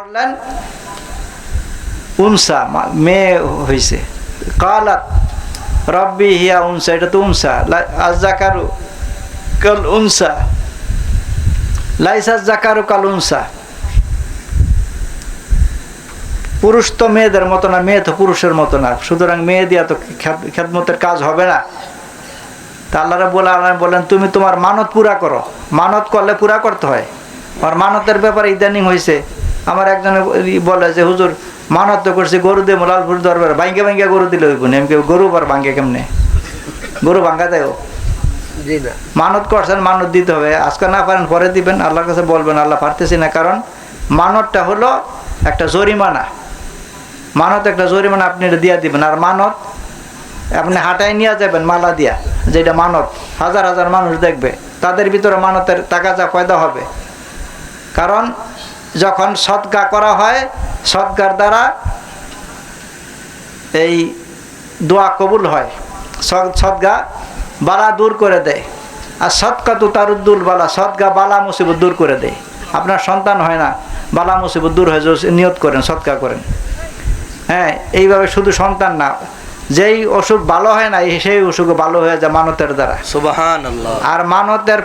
করলেন উনসা মেয়ে হয়েছে কালাত, রব্বি হিয়া উনসা, এটা তো উনসা। আজ্জাকারু কাল উনসা। লাইসা জাকারু কাল উনসা। পুরুষ তো মেয়েদের মতো না, মেয়ে তো পুরুষের মতো না। সুতরাং মেয়ে দিয়া তো খ্যাতমতের কাজ হবে না। তা আল্লাহরা বলে আল্লাহ বলেন তুমি তোমার মানত পুরা করো। মানত করলে পুরা করতে হয়। আর মানতের ব্যাপারে ইদানিং হয়েছে আমার একজনে বলে যে হুজুর মানত করছে গরু দিয়ে লালপুর দরবারে। ভাঙ্গে ভাঙ্গে গরু দিলে হইব না। এমনি গরু আবার ভাঙ্গে কেমনে? গরু ভাঙ্গা দেয় মানত করছেন মানত দিতে হবে। আজকে না পারেন পরে দিবেন। আল্লাহর কাছে বলবেন আল্লাহ পারতেছি না। কারণ মানতটা হলো একটা জরিমানা। মানত একটা জরিমানা আপনি এটা দিয়া দিবেন। আর মানত আপনি হাটায় নিয়ে যাবেন মালা দিয়া যেটা মানত। হাজার হাজার মানুষ দেখবে। তাদের ভিতরে মানতের টাকা যা পয়দা হবে। কারণ যখন সৎকা করা হয় সৎকার দ্বারা এই দোয়া কবুল হয়। সৎ- সৎগা বালা দূর করে দেয়। আর সৎকা তো তারুদ্দুল বালা সৎগা বালা মুসিবত দূর করে দেয়। আপনার সন্তান হয় না বালা মুসিবত দূর হয়ে যায়, নিয়ত করেন সৎকা করেন। হ্যাঁ এইভাবে শুধু সন্তান না যেই অসুখ ভালো হয় না সেই অসুখ ভালো হয়ে যায় মানতের দ্বারা। আর মানতের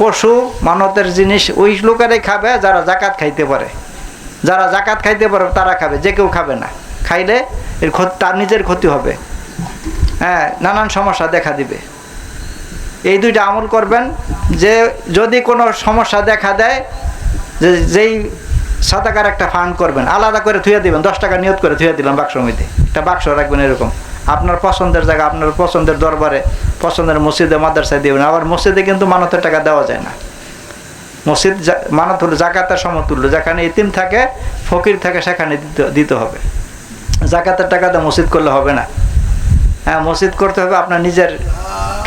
পশু মানতের জিনিস ওই লোকেরাই খাবে, যারা জাকাত খাইতে পারে। যারা জাকাত খাইতে পারে, তারা খাবে, যে কেউ খাবে না। খাইলে এর ক্ষতি, তার নিজের ক্ষতি হবে। হ্যাঁ নানান সমস্যা দেখা দিবে। এই দুইটা আমল করবেন, যে যদি কোনো সমস্যা দেখা দেয়, যে যেই সাদাকার একটা ফান্ড করবেন, আলাদা করে থুয়ে দিবেন, দশ টাকা নিয়ত করে থুয়ে দিলাম বাক্স মধ্যে একটা বাক্স রাখবেন এরকম। আপনার পছন্দের জায়গা, আপনার পছন্দের দরবারে, পছন্দের মসজিদে, মাদ্রাসায় দিবেন। আবার মসজিদে কিন্তু মানতের টাকা দেওয়া যায় না। মসজিদ মানত হলো জাকাতের সমতুল্য। যেখানে ইতিম থাকে, ফকির থাকে, সেখানে দিতে দিতে হবে। জাকাতের টাকা দিয়ে মসজিদ করলে হবে না। হ্যাঁ মসজিদ করতে হবে আপনার নিজের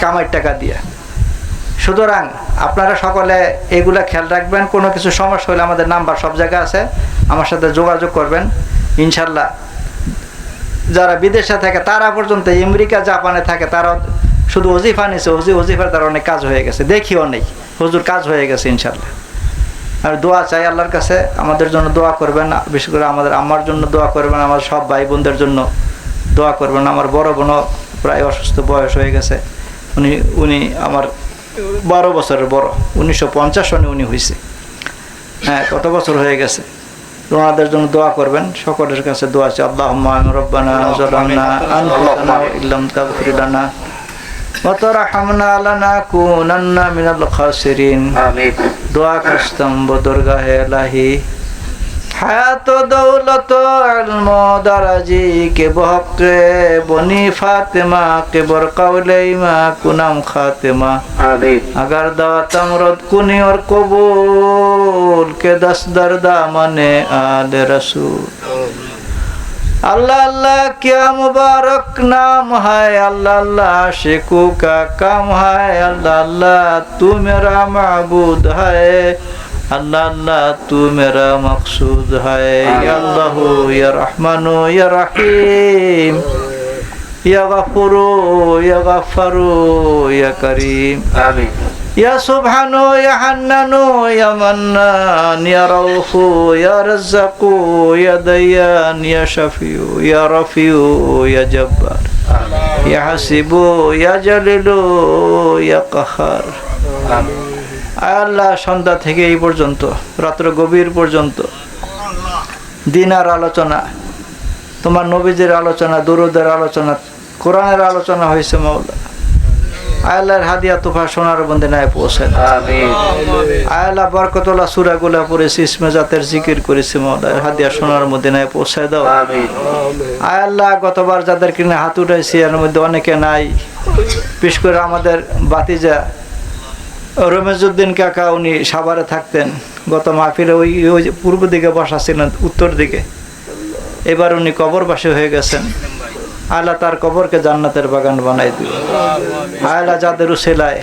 কামাইয়ের টাকা দিয়ে। সুতরাং আপনারা সকলে এগুলা খেয়াল রাখবেন। কোনো কিছু সমস্যা হলে আমাদের নাম্বার সব জায়গায় আছে। আমার সাথে যোগাযোগ করবেন। ইনশাল্লাহ যারা বিদেশে থাকে, তারা পর্যন্ত আমেরিকা, জাপানে থাকে, তারা শুধু ওজিফা নিছে। ওজি, ওজিফার দ্বারা অনেক কাজ হয়ে গেছে। দেখিও নেই। হুজুর কাজ হয়ে গেছে ইনশাল্লাহ আর দোয়া চাই আল্লাহর কাছে। আমাদের জন্য দোয়া করবেন বিশেষ করে আমাদের আমার জন্য দোয়া করবেন। আমার সব ভাই বোনদের জন্য দোয়া করবেন। আমার বড় বোনও প্রায় অসুস্থ বয়স হয়ে গেছে। উনি উনি আমার বারো বছরের বড়। উনিশশো পঞ্চাশ সনে উনি হয়েছে হ্যাঁ কত বছর হয়ে গেছে? ওনাদের জন্য দোয়া করবেন। সকলের কাছে দোয়া আছে আল্লাহ রব্বানা দোয়া আনফুসানা দুর্গা ইল্লাম তাগফির লানা ওয়া তারহামনা লানাকুনান্না মিনাল খাসিরিন। আমিন। দোয়া করতাম বদরগাহে লাহি হায়াত দৌলত ইলম দারাজি কে বহকে বনি ফাতেমা কে বর কাউলাইমা কুনাম খাতেমা আমিন अगर दातम रद कुनी और कबूल के दस दर्दा मने आल रसूल अल्लाह अल्लाह क्या मुबारक नाम है अल्लाह अल्लाह शेकू का काम है अल्लाह अल्लाह तू मेरा मबूद है اللہ اللہ تو میرا مقصود ہے یا اللہ یا رحمان یا رحیم یا غفور یا غفر یا کریم یا سبحان یا حنان یا منان یا روف یا رزق یا دیان یا شفیع یا رفیع یا جبار یا حسیب یا جلیل یا قہار آمین আল্লাহ সন্ধ্যা থেকে এই পর্যন্ত রাত্র গভীর পর্যন্ত। দিনার আলোচনা তোমার নবীজের আলোচনা দুরুদের আলোচনা কোরআনের আলোচনা হয়েছে মাওলা। আয়াল্লাহর হাদিয়া তোফা সোনার বন্দে নাই পৌঁছে আয়াল্লাহ বরকতলা সুরাগুলা পড়েছি ইসমে জাতের জিকির করেছি মাওলা হাদিয়া সোনার মধ্যে নাই পৌঁছায় দাও। আয়াল্লাহ গতবার যাদের কিনে হাত উঠাইছি এর মধ্যে অনেকে নাই। বিশেষ করে আমাদের বাতিজা রমেজউদ্দিন কাকা উনি সাভারে থাকতেন। গত মাহফিলে ওই ওই পূর্ব দিকে বসা ছিলেন উত্তর দিকে। এবার উনি কবরবাসী হয়ে গেছেন। আয়লা তার কবরকে জান্নাতের বাগান বানাই দিল আয়লা যাদের উসেলায়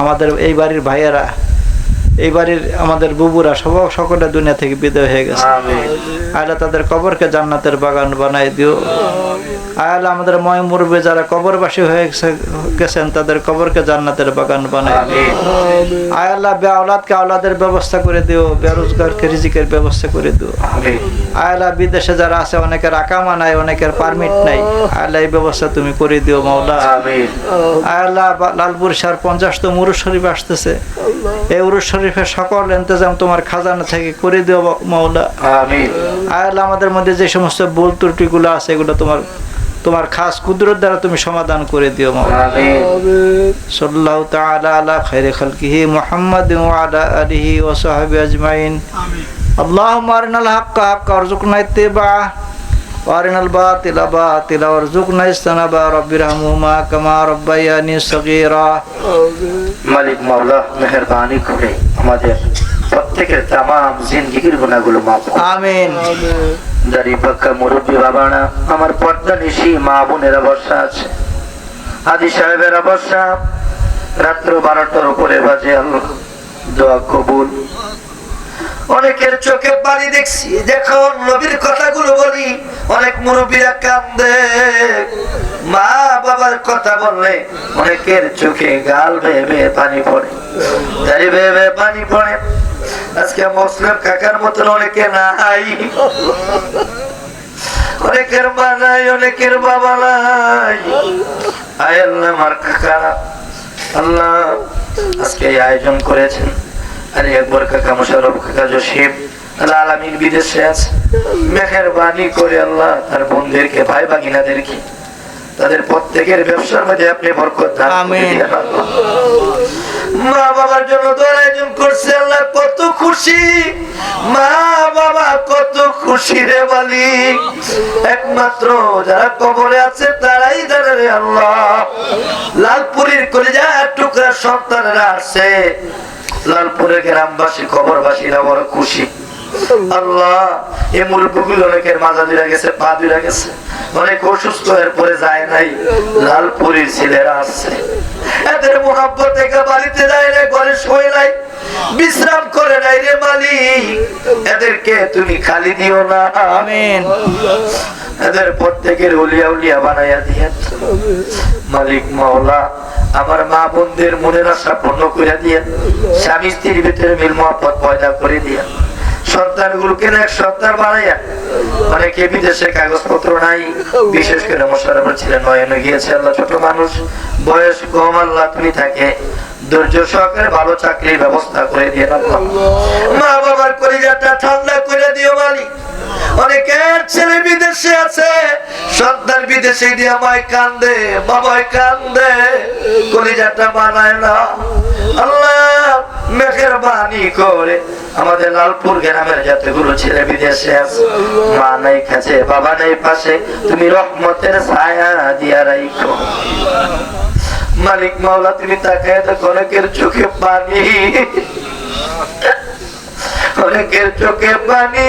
আমাদের এই বাড়ির ভাইয়েরা এই বাড়ির আমাদের বুবুরা সব সকলে দুনিয়া থেকে বিদায় হয়ে গেছে। আয়লা তাদের কবরকে জান্নাতের বাগান বানাই দিও। আল্লাহ আমাদের ময় মুরবে যারা কবরবাসী হয়ে গেছেন তাদের কবরকে জান্নাতের বাগান বানাই দিও। আমিন। আল্লাহ বে আওলাদকে আওলাদের ব্যবস্থা করে দিও বেরোজগারকে রিজিকের ব্যবস্থা করে দিও। আল্লাহ বিদেশে যারা আছে অনেকের আকামা নাই অনেকের পারমিট নাই। আয়লা এই ব্যবস্থা তুমি করে দিও মাওলা। বা- লালপুর শাহর পঞ্চাশতম উরুস শরীফ আসতেছে। এই উরুস শরীফের সকল ইন্তজাম তোমার খাজানা থেকে করে দিও বা- মাওলা আমিন আল্লাহ আমাদের মধ্যে যে সমস্ত ভুল ত্রুটিগুলো আছে এগুলো তোমার তোমার খাস কুদরত দ্বারা তুমি সমাধান করে দিও মাওলা আমিন সাল্লাল্লাহু তাআলা আলা খাইরি খালকিহি মুহাম্মাদ ওয়া আলা আলিহি ওয়া সাহবিহি আজমাইন اللهم أرنا الحق حقا وارزقنا اتباعه وأرنا الباطل باطلا وارزقنا اجتنابه رب ارحمهما كما ربياني صغيرا মালিক মাওলা মেহরবানি করে আমাদের প্রত্যেকের তাম জিন্দগির গুণাগুলো মাফ করুন। আমিন দাড়ি পাক্কা মুরব্বী বাবানা আমার পর্দা নিশি মা বোনেরা বর্ষা আছে হাজি সাহেবেরা বর্ষা রাত্র বারোটার উপরে বাজে আল্লাহ দোয়া কবুল অনেকের চোখে পানি দেখছি যখন নবীর কথাগুলো বলি অনেক মুরব্বীরা কান্দে। মা বাবার কথা বললে অনেকের চোখে গাল বেয়ে পানি পড়ে। দাড়ি বেয়ে পানি পড়ে। আজকে মুসলিম কাকার মতন অনেকে নাই। অনেকের মা নাই, অনেকের বাবা নাই। আয় আল্লাহ, আমার কাকারা। আল্লাহ, আজকে আয়োজন করেছেন। আরে একবার কাকা মোশারফ কাকা আল্লাহ আলামিন বিদেশে আছে। মেহেরবানি করে আল্লাহ তার বোনদেরকে ভাই বাগিনাদেরকে তাদের প্রত্যেকের ব্যবসার মধ্যে আপনি বরকত দান করে আমিন। দিয়েন আল্লাহ। মা বাবার জন্য দোয়ার আয়োজন করছে আল্লাহ কত খুশি। মা বাবা কত খুশি রে মালিক। একমাত্র যারা কবরে আছে তারাই জানে রে আল্লাহ। লালপুরীর কলিজা টুকরা সন্তানেরা আছে লালপুরের গ্রামবাসী কবরবাসীরা বড় খুশি। আল্লাহ এই মুরব্বীগুলো অনেকের মাজা গেছে পা গেছে। অনেক অসুস্থ এর পরে যায় নাই। লালপুরীর ছেলেরা আসছে এদের মোহাব্বত থেকে বাড়িতে যায় না ঘরে শোয় নাই। বিশ্রাম করে নাই রে মালিক। এদেরকে তুমি খালি দিও না। আমিন। এদের প্রত্যেকের উলিয়া উলিয়া বানাইয়া দিয়ে মালিক মাওলা আমার মা বোনদের মনের আশা পূর্ণ করে দিয়ে স্বামী স্ত্রীর ভিতরে মিল মহব্বত পয়দা করে দিয়ে। এক সন্তান বানাইয়া? অনেকে বিদেশে কাগজপত্র নাই, বিশেষ করে মোশারফ ছিলেন নয়নে গিয়েছে আল্লাহ, ছোট মানুষ, বয়স কম, আল্লাহ তুমি থাকে ভালো চাকরির ব্যবস্থা করে দিয়ে মা বাবার ঠান্ডা করে দিও ছেলে বিদেশে আছে, সন্তান বিদেশে দিয়ে আমায় কান্দে বাবাই কান্দে, কলিজাটা বানায় না। আল্লাহ মেঘের বাণী করে। আমাদের লালপুর গ্রামের ছেলে বিদেশে আছে। মা নাই কাছে, বাবা নাই পাশে। তুমি রহমতের ছায়া দিয়া রাইখো। মালিক মাওলা, তুমি তাকায় দেখো অনেকের চোখে পানি। অনেকের চোখে পানি।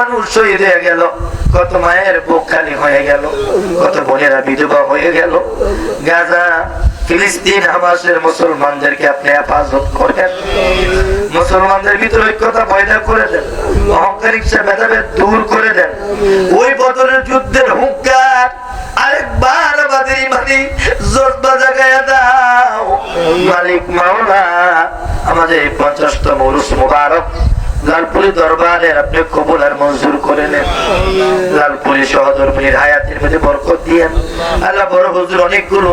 মানুষ শহীদ হয়ে গেল, কত মায়ের হয়ে গেল, কত বোনেরা বিধবা হয়ে গেল। গাজা মুসলমানদের ভিতরে ঐক্যতা করে দেন দূর করে দেন। ওই যুদ্ধের হুঙ্কার আরেকবার আমাদের পঞ্চাশতম উরুস মুবারক। লালপুরি দরবারের আপনি কবুল আর মঞ্জুর করে নেন। লালপুরি সহদর্মীর হায়াতের মধ্যে বরকত দিয়েন। আল্লাহ বড় হুজুর অনেকগুলো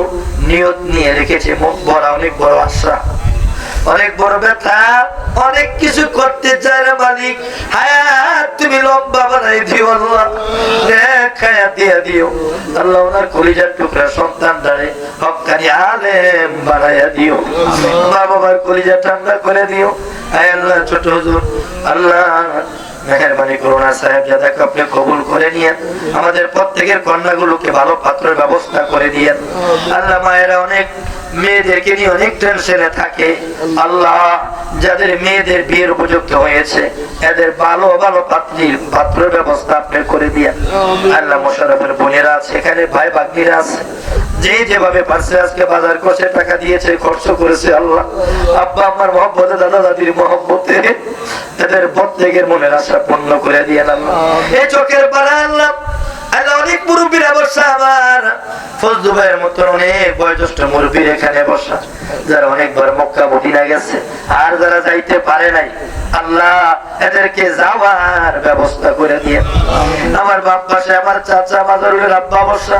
নিয়ত নিয়ে রেখেছে মুখ ভরা অনেক বড় আশা অনেক বড় ব্যথা, অনেক কিছু করতে চায় না মালিক। হায়াত তুমি লম্বা বানাই দিও আল্লাহ। খায়া দিয়ে দিও। আল্লাহ ওনার কলিজার টুকরা সন্তান দাঁড়ে হকানি আলেম বানাইয়া দিও। মা বাবার কলিজা ঠান্ডা করে দিও। আয় আল্লাহ, ছোট হুজুর, আল্লাহ, মেহরবানি করুণা সাহেব যাদেরকে আপনি কবুল করে নিয়েন। আমাদের প্রত্যেকের কন্যাগুলোকে ভালো পাত্রের ব্যবস্থা করে দিয়েন। আল্লাহ মায়েরা অনেক মেয়েদেরকে নিয়ে অনেক টেনশনে থাকে। আল্লাহ যাদের মেয়েদের বিয়ের উপযুক্ত হয়েছে এদের ভালো ভালো পাত্রীর পাত্রের ব্যবস্থা আপনি করে দিয়ে আল্লাহ মোশারফের বোনেরা আছে এখানে ভাই বাগনিরা আছে। যে যেভাবে পারছে আজকে বাজার করছে টাকা দিয়েছে খরচ করেছে আল্লাহ। আব্বা আমার মহব্বতে দাদা দাদির মহব্বতে এদের প্রত্যেকের মনের আশা পূর্ণ করে দিয়ে আল্লাহ। এই চোখের পাড়া আল্লাহ আল্লাহ অনেক মুরব্বীরা এখানে বসা, যারা অনেকবার মক্কা মদিনা গেছে, আর যারা যাইতে পারে নাই, আল্লাহ এদেরকে যাওয়ার ব্যবস্থা করে দিয়ে। আমার বাপ পাশে, আমার চাচা মাজারুলের আব্বা বসা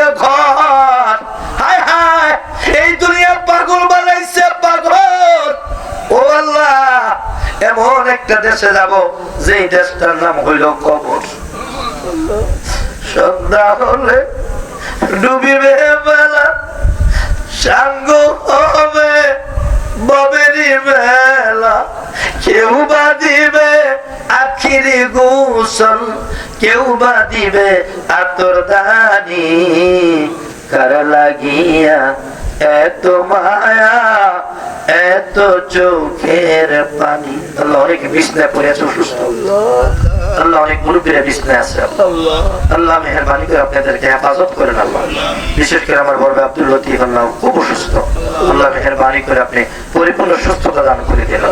একটা দেশে যাব যে দেশটার নাম হইল কবর। সন্ধ্যা হলে ডুবিবে বেলা হবে ববেরি বেলা। কেউ বা দিবে আখিরি গোসল, কেউ বা দিবে আতর দানি। কার লাগিয়া এত মায়া এত চোখের পানি। আল্লাহ অনেক বিছনায় পড়ে আছে, অসুস্থ। আল্লাহ অনেক মুরব্বীরা বিছনায় আছে। আল্লাহ মেহরবানি করে আপনাদেরকে হেফাজত করেন আল্লাহ। বিশেষ করে আমার বড় আব্দুল লতিফ আল্লাহ খুব অসুস্থ। আল্লাহ মেহরবানি করে আপনি পরিপূর্ণ সুস্থতা দান করে দেন।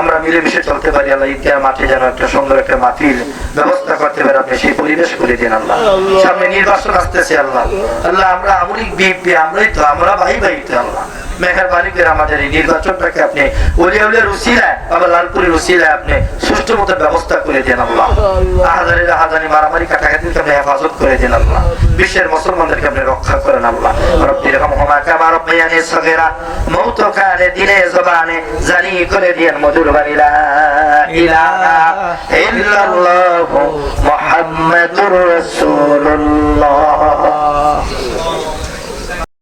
আমরা মিলেমিশে চলতে পারি, আল্লাহ ঈদগাহ মাঠে যেন একটা সুন্দর একটা মাহফিল ব্যবস্থা করতে পারি, আপনি সেই পরিবেশ করে দিন আল্লাহ। সামনে নির্বাচন আসতেছে আল্লাহ। আল্লাহ আমরা আমলিক বিএনপি, আমরাই তো, আমরা ভাই ভাই তো আল্লাহ। মেহরবানি করে আমাদের এই নির্বাচনটাকে আপনি উলিয়া উলিয়ার উসিলায় বাবা লালপুরের উসিলায় আপনি সুষ্ঠু মতো ব্যবস্থা করে দেন আল্লাহ। আহাজারি আহাজানি মারামারি কাটাকাটিকে আপনি হেফাজত করে দেন আল্লাহ। বিশ্বের মুসলমানদেরকে আপনি রক্ষা করেন আল্লাহ। রব্বির রহমা কামা রব্বায়ানি সগীরা মৌত দিনে জবানে জানি করে দিয়েন মধুর বানিলা ইলাহা ইল্লাল্লাহু মুহাম্মাদুর রাসূলুল্লাহ।